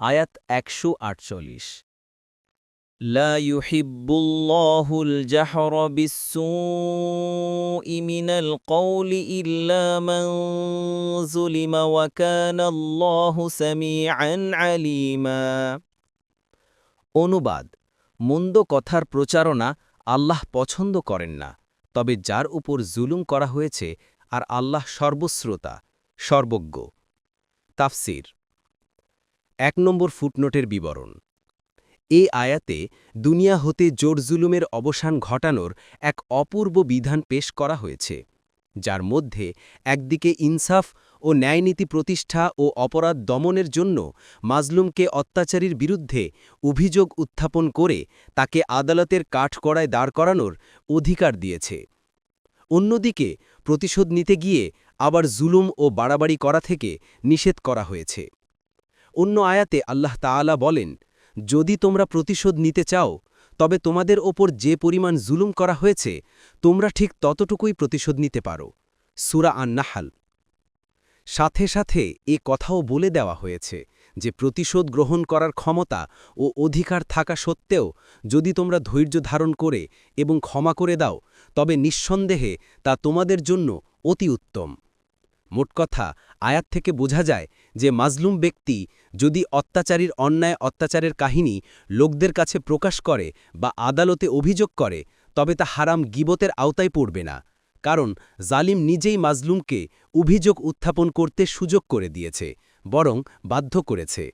আয়াত একশো আটচল্লিশ لا يحب الله الجهر بالسوء من القول إلا من ظلم وكان الله سميعا عليما অনুবাদ মন্দ কথার প্রচারণা আল্লাহ পছন্দ করেন না তবে যার উপর জুলুম করা হয়েছে আর আল্লাহ সর্বশ্রোতা সর্বজ্ঞ তাফসির এক নম্বর ফুটনোটের বিবরণ। এ আয়াতে দুনিয়া হতে জোর জুলুমের অবসান ঘটানোর এক অপূর্ব বিধান পেশ করা হয়েছে, যার মধ্যে একদিকে ইনসাফ ও ন্যায়নীতি প্রতিষ্ঠা ও অপরাধ দমনের জন্য মাজলুমকে অত্যাচারীর বিরুদ্ধে অভিযোগ উত্থাপন করে তাকে আদালতের কাঠকড়ায় দাঁড় করানোর অধিকার দিয়েছে। অন্যদিকে প্রতিশোধ নিতে গিয়ে আবার জুলুম ও বাড়াবাড়ি করা থেকে নিষেধ করা হয়েছে। অন্য আয়াতে আল্লাহ তাআলা বলেন, যদি তোমরা প্রতিশোধ নিতে চাও, তবে তোমাদের ওপর যে পরিমাণ জুলুম করা হয়েছে, তোমরা ঠিক ততটুকুই প্রতিশোধ নিতে পারো। সুরা আন্নাহাল। সাথে সাথে এ কথাও বলে দেওয়া হয়েছে যে, প্রতিশোধ গ্রহণ করার ক্ষমতা ও অধিকার থাকা সত্ত্বেও যদি তোমরা ধৈর্য ধারণ করে এবং ক্ষমা করে দাও, তবে নিঃসন্দেহে তা তোমাদের জন্য অতি উত্তম। মোট কথা, আয়াত থেকে বোঝা যায় যে মাজলুম ব্যক্তি যদি অত্যাচারীর অন্যায় অত্যাচারের কাহিনী লোকদের কাছে প্রকাশ করে বা আদালতে অভিযোগ করে, তবে তা হারাম গিবতের আওতায় পড়বে না। কারণ জালিম নিজেই মাজলুমকে অভিযোগ উত্থাপন করতে সুযোগ করে দিয়েছে, বরং বাধ্য করেছে।